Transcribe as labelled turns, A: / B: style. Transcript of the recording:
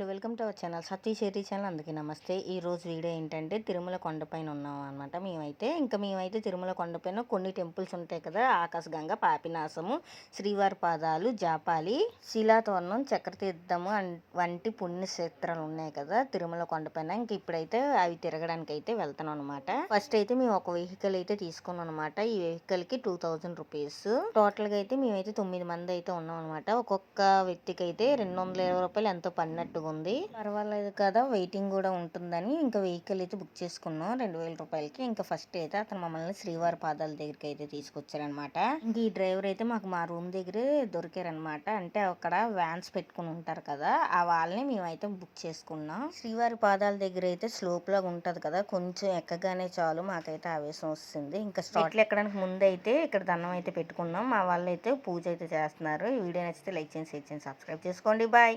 A: Hello welcome to our channel. Sati షేరీ channel. అందుకే నమస్తే. ఈ రోజు వీడియో ఏంటంటే తిరుమల కొండపైన ఉన్నాం అనమాట మేమైతే. ఇంకా మేమైతే తిరుమల కొండపైన కొన్ని టెంపుల్స్ ఉంటాయి కదా ఆకాశగంగ పాపినాశము శ్రీవారి పాదాలు జాపాలి శిలాతోరణం చక్రతీర్థము వంటి పుణ్యక్షేత్రాలు ఉన్నాయి కదా తిరుమల కొండపైన ఇంక ఇప్పుడైతే అవి తిరగడానికి అయితే వెళ్తున్నాం అనమాట ఫస్ట్ అయితే మేము ఒక వెహికల్ అయితే తీసుకున్నాం అనమాట ఈ వెహికల్కి టూ థౌజండ్ రూపీస్. టోటల్గా అయితే మేమైతే తొమ్మిది మంది అయితే ఉన్నాం అనమాట ఒక్కొక్క వ్యక్తికి అయితే రెండు వందల ఇరవై రూపాయలు ఎంతో పడినట్టుగా ఉంది. పర్వాలేదు కదా వెయిటింగ్ కూడా ఉంటుందని ఇంకా వెహికల్ అయితే బుక్ చేసుకున్నాం. రెండు వేల రూపాయలకి. ఇంకా ఫస్ట్ అయితే అతను మమ్మల్ని శ్రీవారి పాదాల దగ్గరికి అయితే తీసుకొచ్చారనమాట. ఇంక ఈ డ్రైవర్ అయితే మాకు మా రూమ్ దగ్గరే దొరికారనమాట. అంటే అక్కడ వ్యాన్స్ పెట్టుకుని ఉంటారు కదా ఆ వాళ్ళని మేమైతే బుక్ చేసుకున్నాం. శ్రీవారి పాదాల దగ్గర అయితే స్లోప్ లాగా ఉంటుంది కదా కొంచెం ఎక్కగానే చాలు మాకైతే ఆవేశం వస్తుంది. ఇంకా స్టాట్లు ఎక్కడానికి ముందు అయితే ఇక్కడ దండం అయితే పెట్టుకున్నాం. మా వాళ్ళు అయితే పూజ అయితే చేస్తున్నారు. ఈ వీడియో నచ్చితే లైక్ చేయండి షేర్ చేయండి సబ్స్క్రైబ్ చేసుకోండి. బాయ్.